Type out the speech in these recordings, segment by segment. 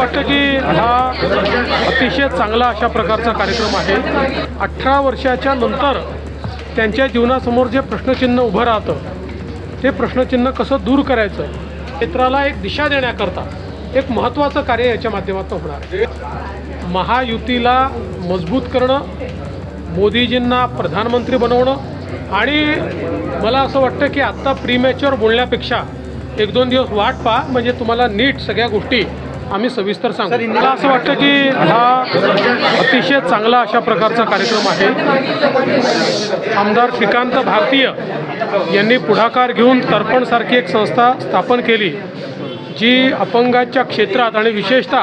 वाटतं की हा अतिशय चांगला अशा प्रकारचा कार्यक्रम आहे. अठरा वर्षाच्या नंतर त्यांच्या जीवनासमोर जे प्रश्नचिन्ह उभं राहतं ते प्रश्नचिन्ह कसं दूर करायचं क्षेत्राला एक दिशा देण्याकरता एक महत्त्वाचं कार्य याच्या माध्यमातून होणार आहे. महायुतीला मजबूत करणं मोदीजींना प्रधानमंत्री बनवणं आणि मला असं वाटतं की आत्ता प्रीमॅच्युअर बोलण्यापेक्षा एक दोन दिवस वाट पहा म्हणजे तुम्हाला नीट सगळ्या गोष्टी आम्ही सविस्तर सांगू. मला असं वाटतं की हा अतिशय चांगला अशा प्रकारचा कार्यक्रम आहे. आमदार श्रीकांत भारतीय यांनी पुढाकार घेऊन तर्पणसारखी एक संस्था स्थापन केली जी अपंगाच्या क्षेत्रात आणि विशेषतः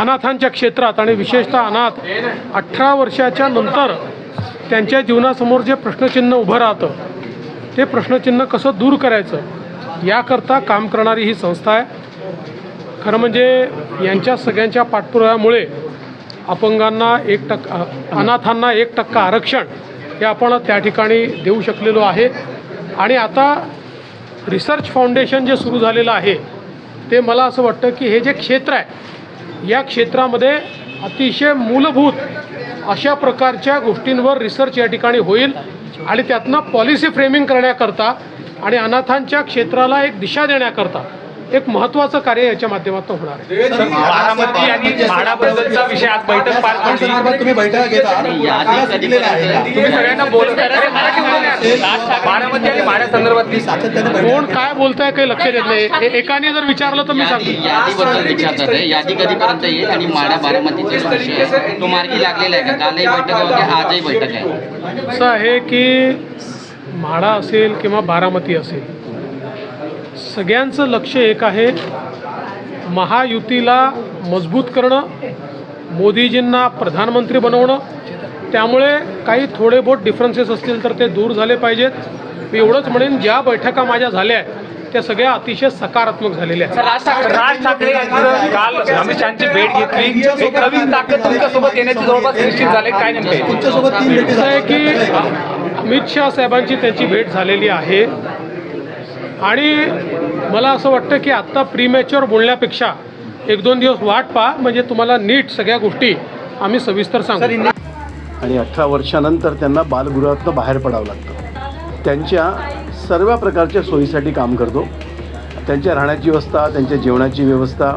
अनाथांच्या क्षेत्रात आणि विशेषतः अनाथ अठरा वर्षाच्या नंतर त्यांच्या जीवनासमोर जे प्रश्नचिन्ह उभं राहतं ते प्रश्नचिन्ह कसं दूर करायचं याकरता काम करणारी ही संस्था आहे. खरं म्हणजे यांच्या सगळ्यांच्या पाठपुराव्यामुळे अपंगांना एक टक्का अनाथांना एक टक्का आरक्षण हे आपण त्या ठिकाणी देऊ शकलेलो आहे. आणि आता रिसर्च फाउंडेशन जे सुरू झालेलं आहे ते मला असं वाटतं की हे जे क्षेत्र आहे या क्षेत्रामध्ये अतिशय मूलभूत अशा प्रकारच्या गोष्टींवर रिसर्च या ठिकाणी होईल आणि त्यातनं पॉलिसी फ्रेमिंग करण्याकरता आणि अनाथांच्या क्षेत्राला एक दिशा देण्याकरता एक महत्त्वाचं कार्य याच्या माध्यमातून होणार आहे. बारामती आणि म्हाडाबद्दलचा विषय आज बैठक पार पडली. तुम्ही बैठका घेता. सगळ्यांना बारामती आणि संदर्भातली बैठका कोण काय बोलताय काही लक्ष देत नाही. एकाने जर विचारलं तर मी यादी सांगतो. यादीबद्दल विचारतात. आहे यादी कधीपर्यंत येईल आणि माडा बारामतीचा विषय तो मार्गी लागलेला आहे का? कालही बैठक होती आजही बैठक आहे. असं आहे की म्हाडा असेल किंवा बारामती असेल सगळ्यांचं लक्ष एक आहे. महायुतीला मजबूत करणं मोदीजींना प्रधानमंत्री बनवणं. त्यामुळे काही थोडे बहुत डिफरन्सेस असतील तर ते दूर झाले पाहिजेत. मी एवढंच म्हणेन ज्या बैठका माझ्या झाल्या आहेत त्या सगळ्या अतिशय सकारात्मक झालेल्या आहेत. राज ठाकरे काल अमित शहाची भेट घेतली. एक नवीन ताकद तुमच्यासोबत येण्याची जवळपास निश्चित झाले. काय नेमके तुमच्यासोबत आहे की अमित शहा साहेबांची त्यांची भेट झालेली आहे. आणि मला असं वाटतं की आत्ता प्रीमॅच्युअर बोलण्यापेक्षा एक दोन दिवस वाट पहा म्हणजे तुम्हाला नीट सगळ्या गोष्टी आम्ही सविस्तर सांगू. आणि अठरा वर्षानंतर त्यांना बालगृहातनं बाहेर पडावं लागतं. त्यांच्या सर्व प्रकारच्या सोयीसाठी काम करतो. त्यांच्या राहण्याची व्यवस्था त्यांच्या जेवणाची व्यवस्था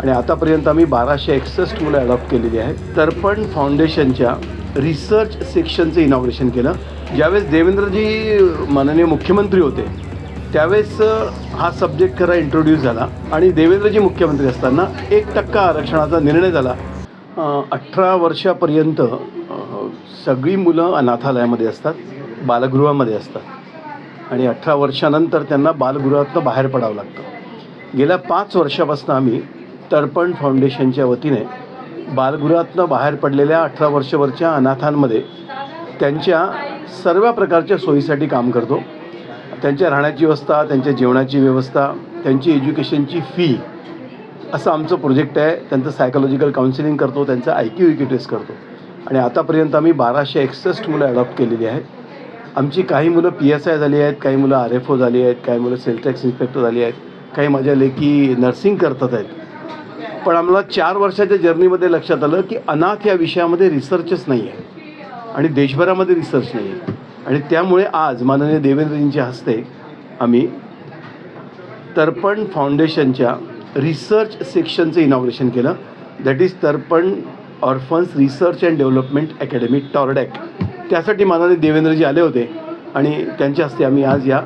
आणि आतापर्यंत आम्ही बाराशे एकसष्ट मुलं अडॉप्ट केलेली आहेत. तर्पण फाउंडेशनच्या रिसर्च सेक्शनचं इनॉग्रेशन केलं. ज्यावेळेस देवेंद्रजी माननीय मुख्यमंत्री होते त्यावेळेस हा सब्जेक्ट खरा इंट्रोड्यूस झाला आणि देवेंद्रजी मुख्यमंत्री असताना एक टक्का आरक्षणाचा निर्णय झाला. अठरा वर्षापर्यंत सगळी मुलं अनाथालयामध्ये असतात बालगृहामध्ये असतात आणि अठरा वर्षानंतर त्यांना बालगृहातनं बाहेर पडावं लागतं. गेल्या पाच वर्षापासून आम्ही तर्पण फाउंडेशनच्या वतीने बालगृहातनं बाहेर पडलेल्या अठरा वर्षावरच्या अनाथांमध्ये त्यांच्या सर्व प्रकारच्या सोयीसाठी काम करतो. त्यांच्या राहण्याची व्यवस्था त्यांच्या जेवणाची व्यवस्था त्यांची एज्युकेशनची फी असं आमचं प्रोजेक्ट आहे. त्यांचं सायकोलॉजिकल काउन्सिलिंग करतो त्यांचं आय क्यू यू टेस्ट करतो. आणि आतापर्यंत आम्ही बाराशे एकसष्ट मुलं अडॉप्ट केलेली आहेत. आमची काही मुलं पी एस आय झाली आहेत काही मुलं आर एफ ओ झाली आहेत काही मुलं सेल टॅक्स इन्स्पेक्टर झाली आहेत काही माझ्या लेकी नर्सिंग करतात आहेत. पण आम्हाला चार वर्षाच्या जर्नीमध्ये लक्षात आलं की अनाथ या विषयामध्ये रिसर्चच नाही आहे आणि देशभरामध्ये रिसर्च नाही आहे आणि त्यामुळे आज माननीय देवेंद्रजींच्या हस्ते आम्ही तर्पण फाउंडेशनच्या रिसर्च सेक्शनचं इनॉग्रेशन केलं. That is Tarpan orphans research and development academy TORDAC. त्यासाठी माननीय देवेंद्रजी आले होते आणि त्यांच्या हस्ते आम्ही आज या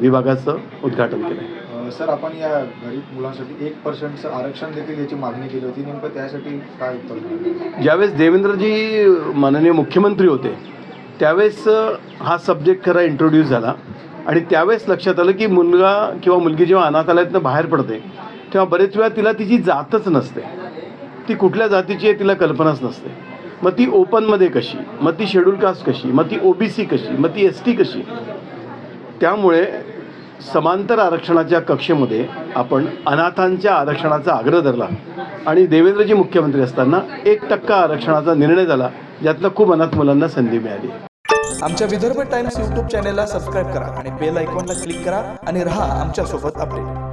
विभागाचं उद्घाटन केलं आहे सर आपण या गरीब मुलांसाठी एक पर्सेंटचं आरक्षण देखील याची मागणी केली होती. नेमकं त्यासाठी काय उत्तर? ज्यावेळेस देवेंद्रजी माननीय मुख्यमंत्री होते त्यावेळेस हा सब्जेक्ट खरा इंट्रोड्यूस झाला. आणि त्यावेळेस लक्षात आलं की मुलगा किंवा मुलगी जेव्हा अनाथालयातनं बाहेर पडते तेव्हा बरेच वेळा तिला तिची जातच नसते. ती कुठल्या जातीची आहे तिला कल्पनाच नसते. मग ती ओपनमध्ये कशी? मग ती शेड्यूल कास्ट कशी? मग ती ओबीसी कशी? मग ती एस टी कशी? त्यामुळे समांतर आरक्षणाच्या कक्षेमध्ये आपण अनाथांच्या आरक्षणाचा आग्रह धरला. आणि देवेंद्रजी मुख्यमंत्री असताना एक टक्का आरक्षणाचा निर्णय झाला. यातनं खूप अनाथ मुलांना संधी मिळाली. आमच्या विदर्भ टाइम्स यूट्यूब चॅनेलला सबस्क्राईब करा आणि बेल आयकॉनला क्लिक करा आणि राहा आमच्यासोबत अपडेट